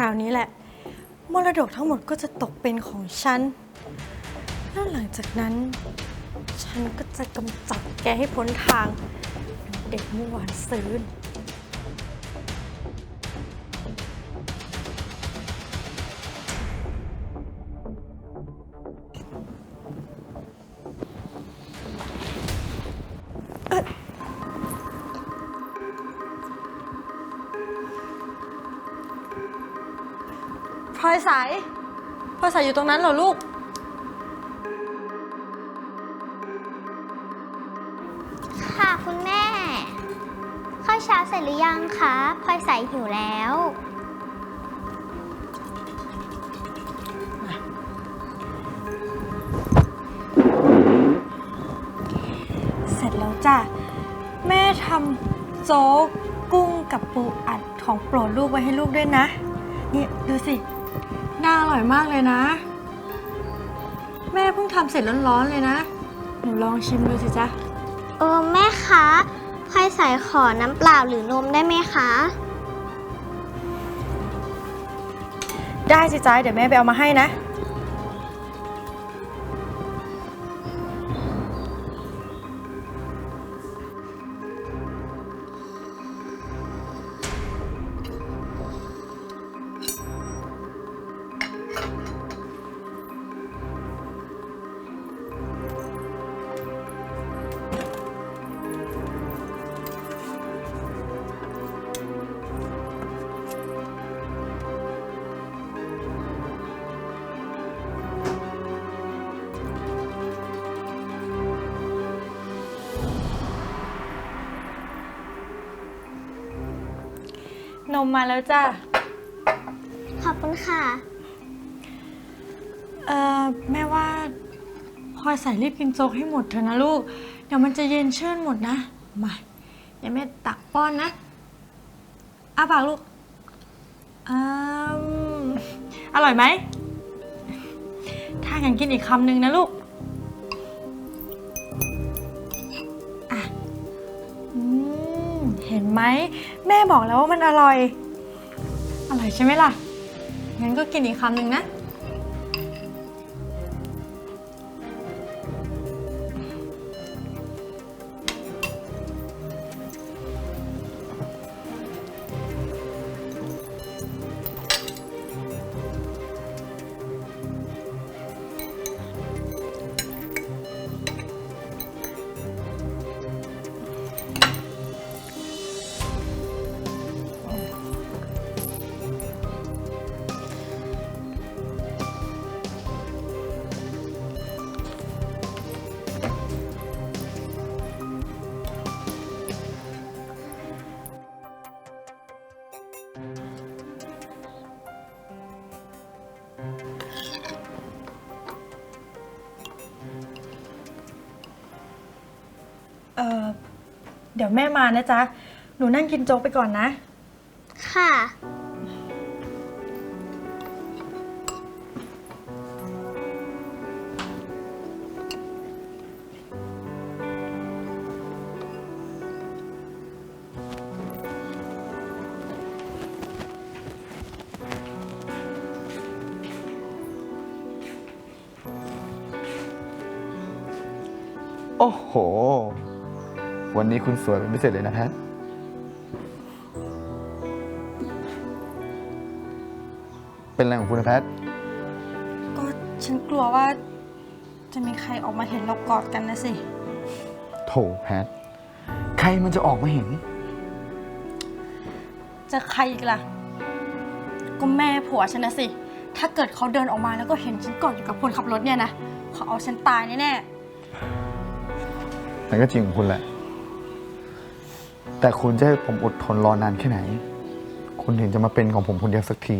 ราวนี้แหละ มรดกทั้งหมดก็จะตกเป็นของฉัน แล้วหลังจากนั้น ฉันก็จะกำจัดแกให้พ้นทาง เด็กเมื่อวานซืน พลอยสายพลอยสายอยู่ตรงนั้นเหรอลูก ค่ะคุณแม่ ข้าวเช้าเสร็จหรือยังคะพลอยใส่หิวแล้ว เสร็จแล้วจ้ะ แม่ทำโจ๊กกุ้งกับปูอัดของโปรดลูกไว้ให้ลูกด้วยนะ นี่ ดูสิ น่าอร่อยมากเลยนะ แม่เพิ่งทำเสร็จร้อนๆเลยนะ หนูลองชิมดูสิจ๊ะ เออแม่คะพลอยใส่ขอน้ำเปล่าหรือนมได้ไหมคะ ได้สิจ๊ะเดี๋ยวแม่ไปเอามาให้นะ นมมาแล้วจ้ะ ขอบคุณค่ะ เอ่อ แม่ว่าพลอยใส่รีบกินโจ๊กให้หมดเถอะนะลูก เดี๋ยวมันจะเย็นชื่นหมดนะ มาเดี๋ยวแม่ตักป้อนนะอ้าปากลูกอืมอร่อยไหม ถ้างั้นกินอีกคำหนึ่งนะลูก ไหม แม่บอกแล้วว่ามันอร่อย อร่อยใช่ไหมล่ะ งั้นก็กินอีกคำหนึ่งนะ เออเดี๋ยวแม่มานะจ๊ะ หนูนั่งกินโจ๊กไปก่อนนะ ค่ะ โอ้โห วันนี้คุณสวยเป็นพิเศษเลยนะแพทเป็นอะไรของคุณนะแพทก็ฉันกลัวว่า จะมีใครออกมาเห็นเรากอดกันนะสิ โถแพท ใครมันจะออกมาเห็น จะใครอีกล่ะ ก็แม่ผัวฉันนะสิ ถ้าเกิดเขาเดินออกมาแล้วก็เห็นฉันกอดอยู่กับคนขับรถเนี่ยนะเขาเอาฉันตายแน่มันก็จริงของคุณแหละ แต่คุณจะให้ผมอดทนรอนานแค่ไหน คุณถึงจะมาเป็นของผมคนเดียวสักที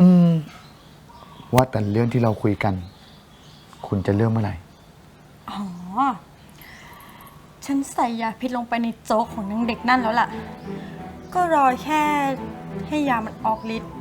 อืม ว่าแต่เรื่องที่เราคุยกัน คุณจะเริ่มเมื่อไหร่ อ๋อ ฉันใส่ยาพิษลงไปในโจ๊กของนางเด็กนั่นแล้วล่ะ ก็รอแค่ให้ยามันออกฤทธิ์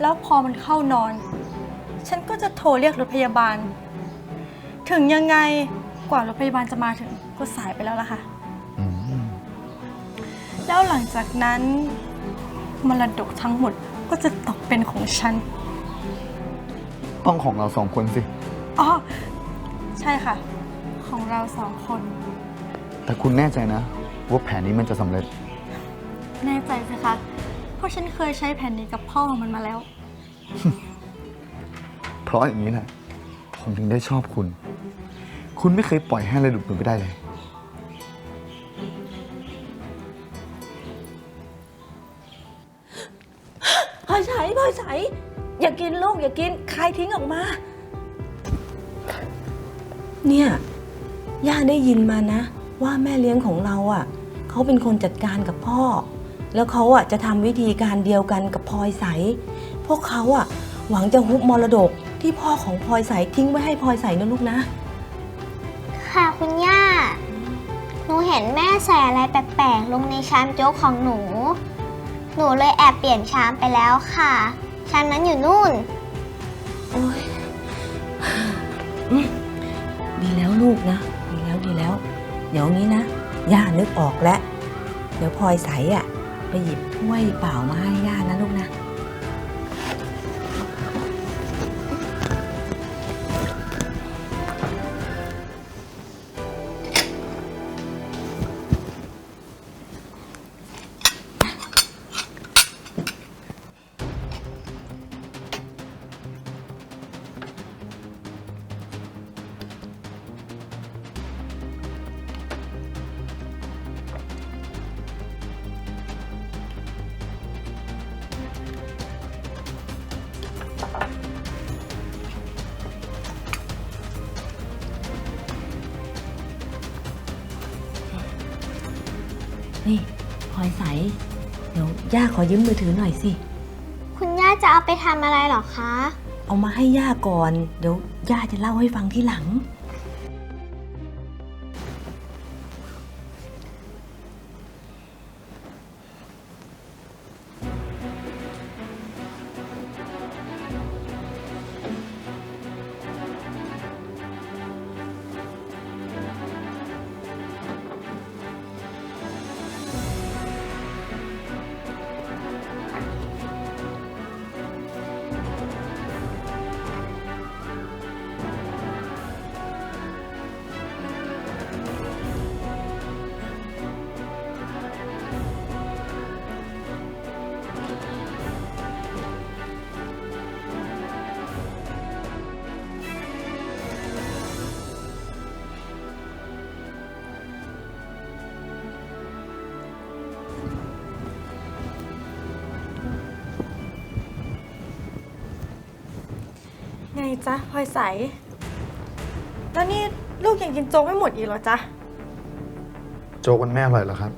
แล้วพอมันเข้านอน ฉันก็จะโทรเรียกรถพยาบาล ถึงยังไงกว่ารถพยาบาลจะมาถึงก็สายไปแล้วล่ะค่ะ แล้วหลังจากนั้นมรดกทั้งหมดก็จะตกเป็นของฉัน ต้องของเราสองคนสิ อ๋อ ใช่ค่ะ ของเราสองคน แต่คุณแน่ใจนะ ว่าแผนนี้มันจะสำเร็จ แน่ใจสิคะ เพราะฉันเคยใช้แผนนี้กับพ่อมันมาแล้ว เพราะอย่างนี้แหละผมถึงได้ชอบคุณ คุณไม่เคยปล่อยให้อะไรหลุดมือไปได้เลย พลอยใสอย่ากินลูกอย่ากินคายทิ้งออกมา เนี่ยย่าได้ยินมานะ ว่าแม่เลี้ยงของเราอะเขาเป็นคนจัดการกับพ่อ แล้วเขาอะจะทำวิธีการเดียวกันกับพลอยใส พวกเขาอะ หวังจะฮุบมรดกที่พ่อของพลอยใสทิ้งไว้ให้พลอยใสนะลูกนะ ค่ะคุณย่า หนูเห็นแม่ใส่อะไรแปลกๆ ลงในชามโจ๊กของหนู หนูเลยแอบเปลี่ยนชามไปแล้วค่ะ ชามนั้นอยู่นู่น โอ้ยอืมดีแล้วลูกนะ ดีแล้วดีแล้ว เดี๋ยวงี้นะ ย่านึกออกแล้ว เดี๋ยวพลอยใสอะ ไปหยิบถ้วยเปล่ามาให้ย่านะลูกนะ ลอยใส เดี๋ยวย่าขอยืมมือถือหน่อยสิ คุณย่าจะเอาไปทำอะไรเหรอคะ เอามาให้ย่าก่อน เดี๋ยวย่าจะเล่าให้ฟังที่หลัง ไงจ๊ะพลอยใส แล้วนี่ลูกยังกินโจ๊กไม่หมดอีกเหรอจ๊ะ โจ๊กมันแม่อร่อยเหรอครับ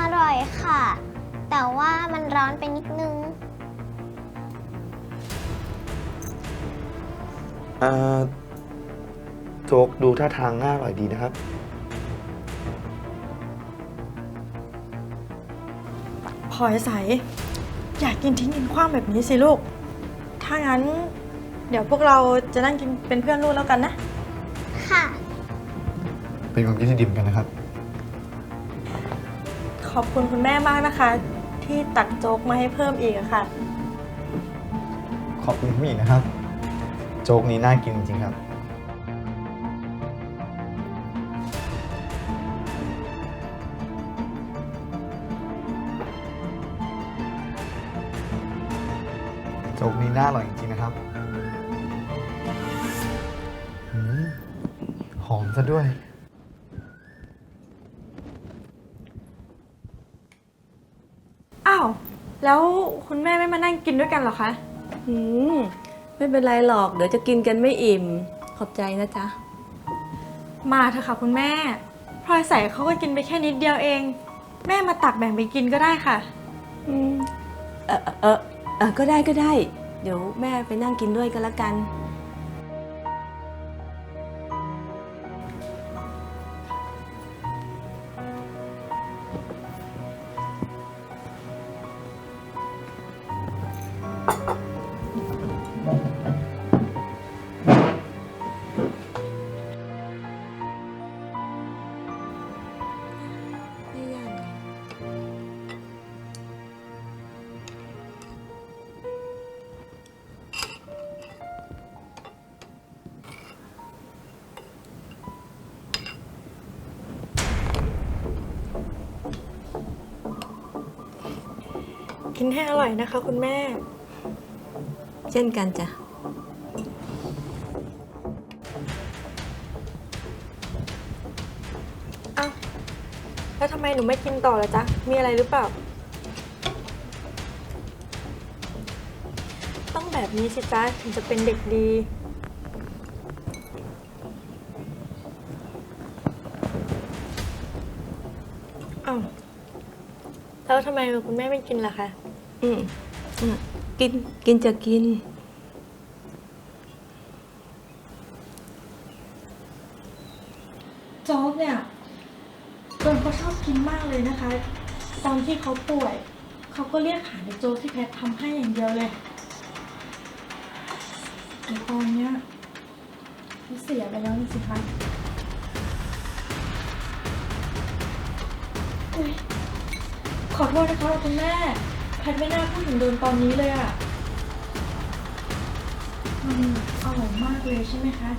อร่อยค่ะ แต่ว่ามันร้อนไปนิดนึง เอ่อ โจ๊กดูท่าทางน่าอร่อยดีนะครับ พลอยใส อยากกินทิ้งกินขว้างแบบนี้สิลูก ถ้างั้น เดี๋ยวพวกเราจะนั่งกินเป็นเพื่อนลูกแล้วกันนะ ค่ะ เป็นความคิดที่ดีเหมือนกันนะครับ ขอบคุณคุณแม่มากนะคะ ที่ตักโจ๊กมาให้เพิ่มอีกอะค่ะ ขอบคุณผู้หญิงนะครับ โจ๊กนี้น่ากินจริงๆครับ ซะด้วย อ้าว แล้วคุณแม่ไม่มานั่งกินด้วยกันเหรอคะ อืมไม่เป็นไรหรอก เดี๋ยวจะกินกันไม่อิ่ม ขอบใจนะจ๊ะ มาเถอะค่ะคุณแม่พลอยใสเขาก็กินไปแค่นิดเดียวเอง แม่มาตักแบ่งไปกินก็ได้ค่ะ อืม เออเออเออเออก็ได้ก็ได้ เดี๋ยวแม่ไปนั่งกินด้วยกันละกัน กินให้อร่อยนะคะ คุณแม่ เช่นกันจ้ะ เอ้า แล้วทำไมหนูไม่กินต่อล่ะจ๊ะ มีอะไรหรือเปล่า ต้องแบบนี้สิจ๊ะ ถึงจะเป็นเด็กดี เอ้า แล้วทำไมคุณแม่ไม่กินล่ะคะ อืมอืมกินกินจะกิน โจ๊กเนี่ยเอิญเขาชอบกินมากเลยนะคะ ตอนที่เขาป่วย เขาก็เรียกหาในโจ๊กที่แพททำให้อย่างเดียวเลยแต่ตอนเนี้ยเขาเสียไปแล้วนี่สิคะอุ๊ยขอโทษนะคะคุณแม่ ทไม่น่าพูดถึงเดินตอนนี้เลยอะมันอร่อยมากเลยใช่ไหมคะ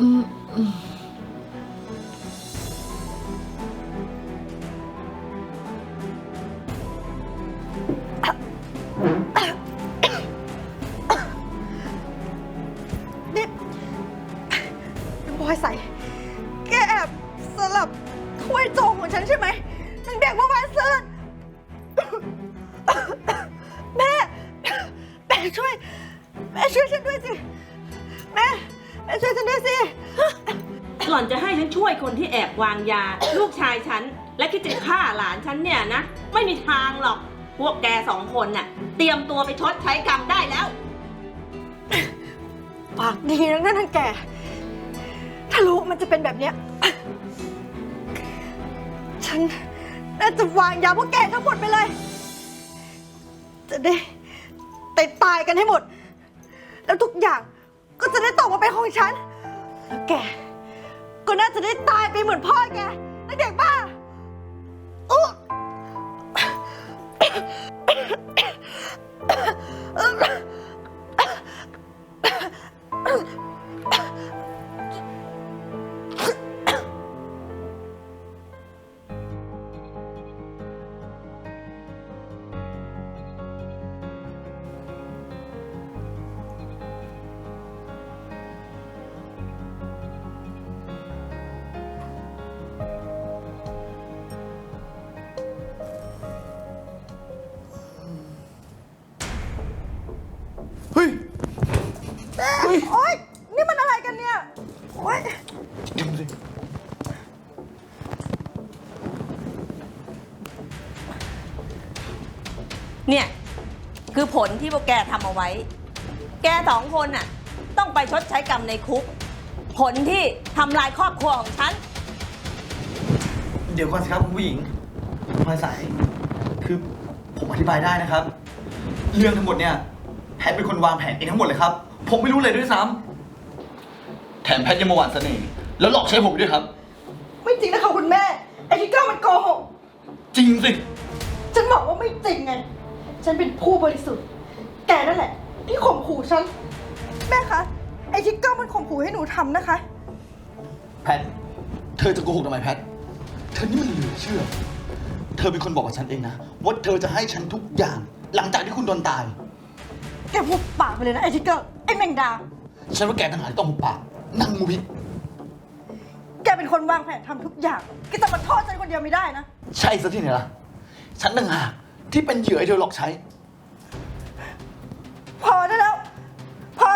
นี่ ลูกชายฉัน และคิดจะฆ่าหลานฉันเนี่ยนะ ไม่มีทางหรอก พวกแกสองคนน่ะ เตรียมตัวไปชดใช้กรรมได้แล้ว ปากดีนักนั่นนางแก ถ้ารู้มันจะเป็นแบบเนี้ย ฉันน่าจะวางยาพวกแกทั้งหมดไปเลย จะได้ตายตายกันให้หมด แล้วทุกอย่างก็จะได้ตกมาเป็นของฉัน แล้วแก ก็น่าจะได้ตายไปเหมือนพ่อแกนักเด็กบ้าอุ๊ โอ๊ย นี่มันอะไรกันเนี่ย โอ๊ย ดูสิเนี่ย คือผลที่พวกแกทำเอาไว้ แกสองคนน่ะ ต้องไปชดใช้กรรมในคุก ผลที่ทำลายครอบครัวของฉัน เดี๋ยวก่อนสิครับคุณผู้หญิงพลอยใสคือผมอธิบายได้นะครับ เรื่องทั้งหมดเนี่ยแพทเป็นคนวางแผนเองทั้งหมดเลยครับ ผมไม่รู้เลยด้วยซ้ำแถมแพทยังมาหวานเสน่ห์แล้วหลอกใช้ผมอีกด้วยครับ ไม่จริงนะคะคุณแม่ ไอ้ที่ก้ามันโกหก จริงสิ ฉันบอกว่าไม่จริงไง ฉันเป็นผู้บริสุทธิ์ แกนั่นแหละ ที่ข่มขู่ฉัน แม่คะ ไอ้ทิกเกอร์มันข่มขู่ให้หนูทำนะคะ แพทเธอจะโกหกทำไมแพทเธอนี่มันเหลือเชื่อ เธอเป็นคนบอกกับฉันเองนะว่าเธอจะให้ฉันทุกอย่าง หลังจากที่คุณโดนตาย แกพูดปากไปเลยนะไอ้ทิกเกอร์ไอ้แมงดา ฉันว่าแกต่างหากที่ต้องหุบปากนั่งมูพิษแกเป็นคนวางแผนทำทุกอย่างแกจะมาโทษฉันคนเดียวไม่ได้นะ ใช่ซะที่ไหนล่ะ ฉันต่างหากที่เป็นเหยื่อให้เธอหลอกใช้ พอได้แล้ว พอ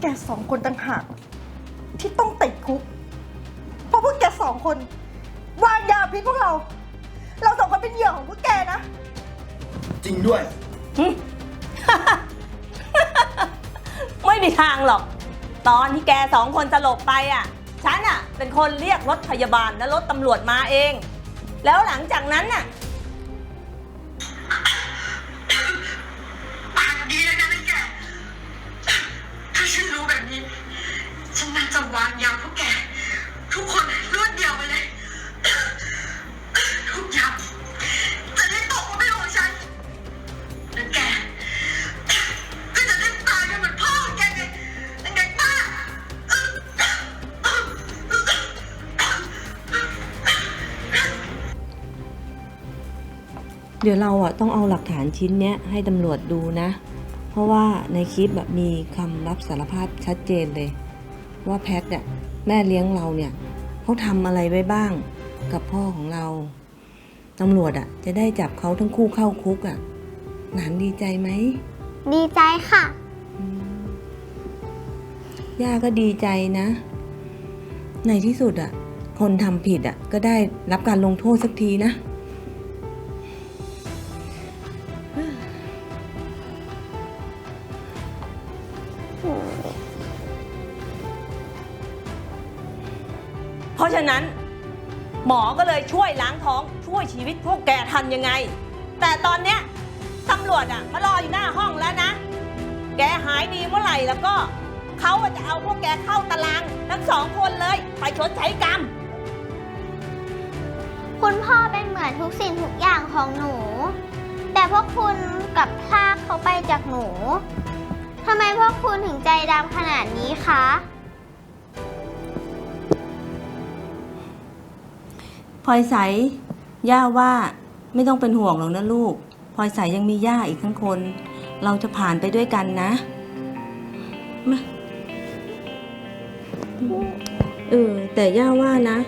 แกสองคนต่างหากที่ต้องติดคุก เพราะพวกแกสองคน วางยาพิษพวกเรา เราสองคนเป็นเหยื่อของพวกแกนะ จริงด้วย ไม่มีทางหรอก ตอนที่แกสองคนสลบไปอะ ฉันอะ เป็นคนเรียกรถพยาบาลและรถตำรวจมาเอง แล้วหลังจากนั้นน่ะ ดี๋ยวเราอะต้องเอาหลักฐานชิ้นเนี้ยให้ตำรวจดูนะ เพราะว่าในคลิปแบบมีคำรับสารภาพชัดเจนเลย ว่าแพทเนี่ยแม่เลี้ยงเราเนี่ยเขาทำอะไรไว้บ้างกับพ่อของเราตำรวจอะ จะได้จับเขาทั้งคู่เข้าคุกอะหลานดีใจไหมดีใจค่ะ ย่าก็ดีใจนะ ในที่สุดอะ คนทำผิดอะ ก็ได้รับการลงโทษสักทีนะ หมอก็เลยช่วยล้างท้องช่วยชีวิตพวกแกทันยังไง แต่ตอนเนี้ยตำรวจอะมารออยู่หน้าห้องแล้วนะ แกหายดีเมื่อไหร่แล้วก็เขาจะเอาพวกแกเข้าตารางทั้งสองคนเลยไปชดใช้กรรม คุณพ่อเป็นเหมือนทุกสิ่งทุกอย่างของหนู แต่พวกคุณกลับพลากเขาไปจากหนูทำไมพวกคุณถึงใจดำขนาดนี้คะ ลอยใส ย่าว่าไม่ต้องเป็นห่วงหรอกนะลูกพลอยใสยังมีย่าอีกทั้งคน เราจะผ่านไปด้วยกันนะมาเออแต่ย่าว่านะ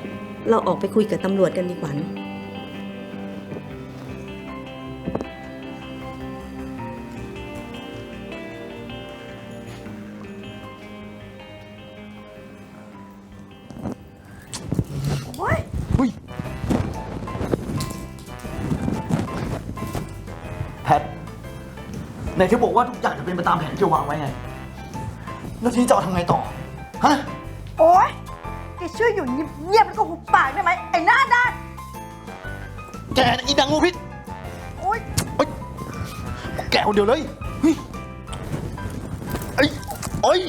เราออกไปคุยกับตำรวจกันดีกว่านะ ไหนเธอบอกว่าทุกอย่างจะเป็นไปตามแผนที่วางไว้ไง แล้วทีนี้จะเอาทำไงต่อ ฮะ โอ๊ยแกช่วยอยู่เงียบๆแล้วก็หุบปากได้ไหมไอ้หน้าด้านแกน่ะอีดังงูพิษโอ๊ยเอ้ยแกคนเดียวเลยเฮ้ยเอ้ยเอ้ย